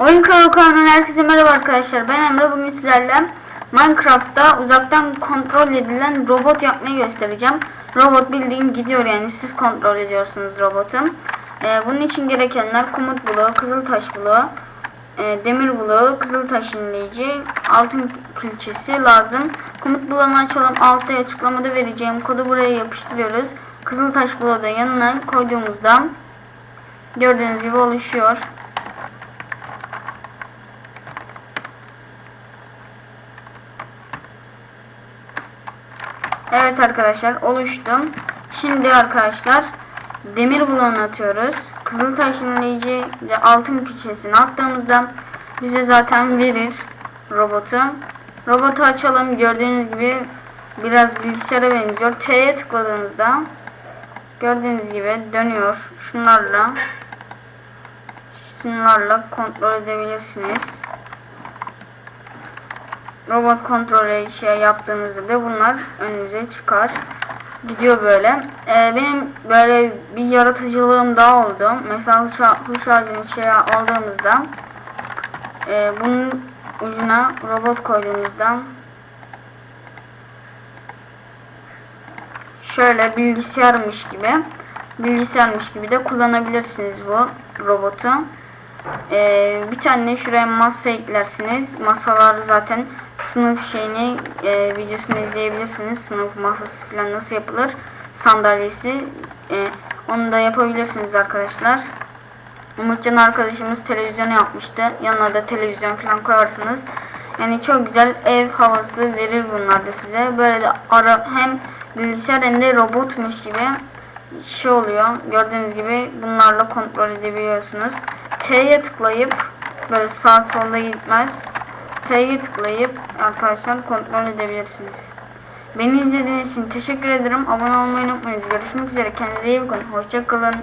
Oyun kanalı kanalından herkese merhaba arkadaşlar. Ben Emre. Bugün sizlerle Minecraft'ta uzaktan kontrol edilen robot yapmayı göstereceğim. Robot bildiğin gidiyor yani siz kontrol ediyorsunuz robotu. Ee, bunun için gerekenler komut bloğu, kızıl taş bloğu, e, demir bloğu, kızıl taş inleyici, altın külçesi lazım. Komut bloğunu açalım. Altta açıklamada vereceğim kodu buraya yapıştırıyoruz. Kızıl taş bloğu da yanına koyduğumuzda gördüğünüz gibi oluşuyor. Evet arkadaşlar oluştum. Şimdi arkadaşlar demir bloğunu atıyoruz. Kızıltaş inleyici ve altın küçesini attığımızda bize zaten verir robotu. Robotu açalım. Gördüğünüz gibi biraz bilgisayara benziyor. T'ye tıkladığınızda gördüğünüz gibi dönüyor. Şunlarla şunlarla kontrol edebilirsiniz robot kontrolü şey yaptığınızda da bunlar önünüze çıkar. Gidiyor böyle. Ee, benim böyle bir yaratıcılığım daha oldu. Mesela huş, huş ağacını şey aldığımızda e, bunun ucuna robot koyduğumuzda şöyle bilgisayarmış gibi bilgisayarmış gibi de kullanabilirsiniz bu robotu. Ee, bir tane şuraya masa eklersiniz. Masalar zaten sınıf şeyini e, videosunu izleyebilirsiniz. Sınıf masası falan nasıl yapılır sandalyesi e, onu da yapabilirsiniz arkadaşlar. Umutcan arkadaşımız televizyon yapmıştı. Yanına da televizyon falan koyarsınız. Yani çok güzel ev havası verir bunlar da size. Böyle de ara hem bilgisayar hem de robotmuş gibi şey oluyor. Gördüğünüz gibi bunlarla kontrol edebiliyorsunuz. T'ye tıklayıp böyle sağ solda gitmez. T'ye tıklayıp arkadaşlar kontrol edebilirsiniz. Beni izlediğiniz için teşekkür ederim. Abone olmayı unutmayınız. Görüşmek üzere. Kendinize iyi bakın. Hoşçakalın.